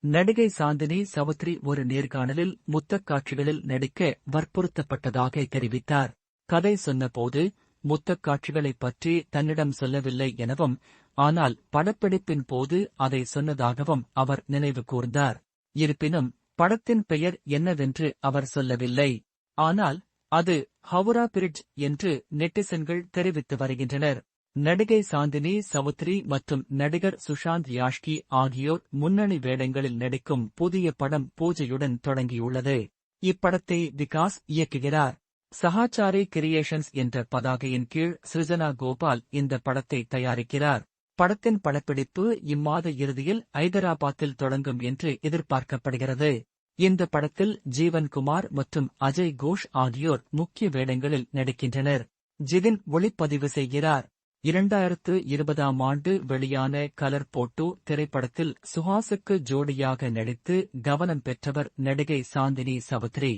நடிகை சாந்தினி சவுத்ரி ஒரு நேர்காணலில் முத்தக் காட்சிகளில் நடிக்க வற்புறுத்தப்பட்டதாக தெரிவித்தார். கதை சொன்னபோது முத்தக் காட்சிகளைப் பற்றி தன்னிடம் சொல்லவில்லை எனவும் ஆனால் படப்பிடிப்பின் போது அதை சொன்னதாகவும் அவர் நினைவு கூர்ந்தார். இருப்பினும் படத்தின் பெயர் என்னவென்று அவர் சொல்லவில்லை. ஆனால் அது ஹவுரா பிரிட்ஜ் என்று நெட்டிசன்கள் தெரிவித்து வருகின்றனர். நடிகை சாந்தினி சவுத்ரி மற்றும் நடிகர் சுஷாந்த் யாஷ்கி ஆகியோர் முன்னணி வேடங்களில் நடிக்கும் புதிய படம் பூஜையுடன் தொடங்கியுள்ளது. இப்படத்தை விகாஸ் இயக்குகிறார். சஹாச்சாரி கிரியேஷன்ஸ் என்ற பதாகையின் கீழ் சிருஜனா கோபால் இந்த படத்தை தயாரிக்கிறார். படத்தின் படப்பிடிப்பு இம்மாத இறுதியில் ஐதராபாத்தில் தொடங்கும் என்று எதிர்பார்க்கப்படுகிறது. இந்த படத்தில் ஜீவன் குமார் மற்றும் அஜய் கோஷ் ஆகியோர் முக்கிய வேடங்களில் நடிக்கின்றனர். ஜிதின் ஒளிப்பதிவு செய்கிறார். இரண்டாயிரத்து இருபதாம் ஆண்டு வெளியான கலர் போட்டோ திரைப்படத்தில் சுஹாசுக்கு ஜோடியாக நடித்து கவனம் பெற்றவர் நடிகை சாந்தினி சவுத்ரி.